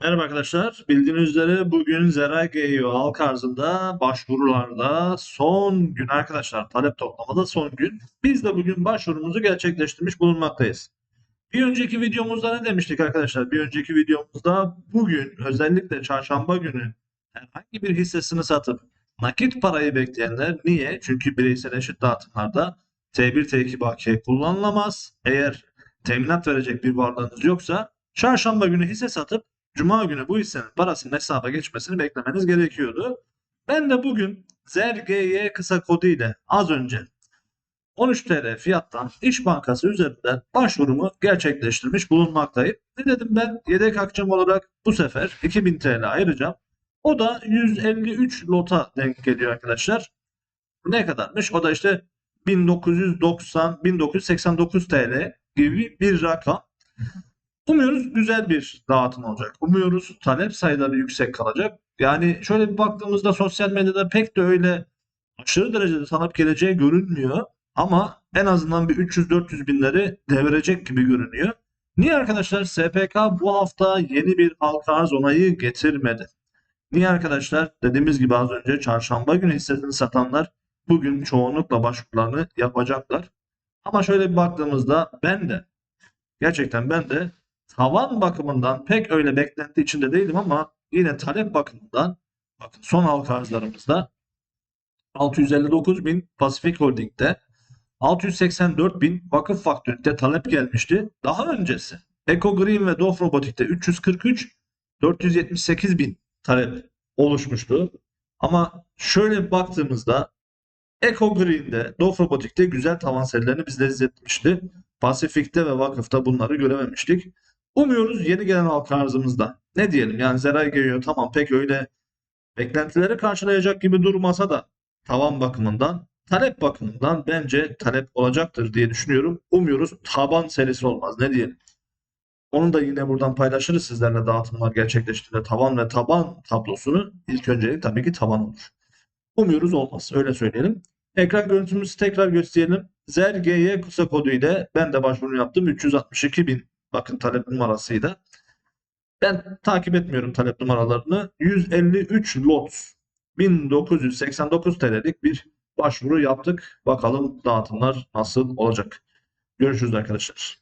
Merhaba arkadaşlar. Bildiğiniz üzere bugün Zeray GEO halk arzında başvurularda son gün arkadaşlar. Talep toplamada son gün. Biz de bugün başvurumuzu gerçekleştirmiş bulunmaktayız. Bir önceki videomuzda ne demiştik arkadaşlar? Bir önceki videomuzda bugün özellikle çarşamba günü herhangi bir hissesini satıp nakit parayı bekleyenler niye? Çünkü bireysel eşit dağıtımlarda T1 T2 bakiye kullanılamaz. Eğer teminat verecek bir varlığınız yoksa çarşamba günü hisse satıp Cuma günü bu hissenin parasının hesaba geçmesini beklemeniz gerekiyordu. Ben de bugün ZRGY kısa kodu ile az önce 13 TL fiyattan İş Bankası üzerinden başvurumu gerçekleştirmiş bulunmaktayım. Ne dedim ben? Yedek akçem olarak bu sefer 2000 TL ayıracağım. O da 153 lota denk geliyor arkadaşlar. Ne kadarmış? O da işte 1990 1989 TL gibi bir rakam. Umuyoruz güzel bir dağıtım olacak. Umuyoruz talep sayıları yüksek kalacak. Yani şöyle bir baktığımızda sosyal medyada pek de öyle aşırı derecede talep geleceği görünmüyor. Ama en azından bir 300-400 binleri devirecek gibi görünüyor. Niye arkadaşlar? SPK bu hafta yeni bir halka arz onayı getirmedi. Niye arkadaşlar? Dediğimiz gibi az önce çarşamba günü hissesini satanlar bugün çoğunlukla başvurularını yapacaklar. Ama şöyle bir baktığımızda ben de gerçekten ben de tavan bakımından pek öyle beklenti içinde değilim ama yine talep bakımından bakın son halka arzlarımızda 659 bin Pasifik Holding'de 684 bin Vakıf Faktörük'te talep gelmişti. Daha öncesi Eco Green ve Dof Robotik'te 343 478 bin talep oluşmuştu. Ama şöyle baktığımızda Eco Green'de, Dof Robotik'te güzel tavan serilerini bizlere izletmişti. Pasifik'te ve Vakıf'ta bunları görememiştik. Umuyoruz yeni gelen halka arzımızda. Ne diyelim yani Zeray geliyor tamam pek öyle beklentileri karşılayacak gibi durmasa da tavan bakımından talep bakımından bence talep olacaktır diye düşünüyorum. Umuyoruz taban serisi olmaz ne diyelim. Onu da yine buradan paylaşırız sizlerle dağıtımlar gerçekleştiğinde tavan ve taban tablosunu ilk öncelik tabii ki tavan olur. Umuyoruz olmaz öyle söyleyelim. Ekran görüntümüzü tekrar gösterelim. ZRGY kısa kodu ile ben de başvuru yaptım. 362 bin bakın talep numarasıydı. Ben takip etmiyorum talep numaralarını. 153 lot 1989 TL'lik bir başvuru yaptık. Bakalım dağıtımlar nasıl olacak. Görüşürüz arkadaşlar.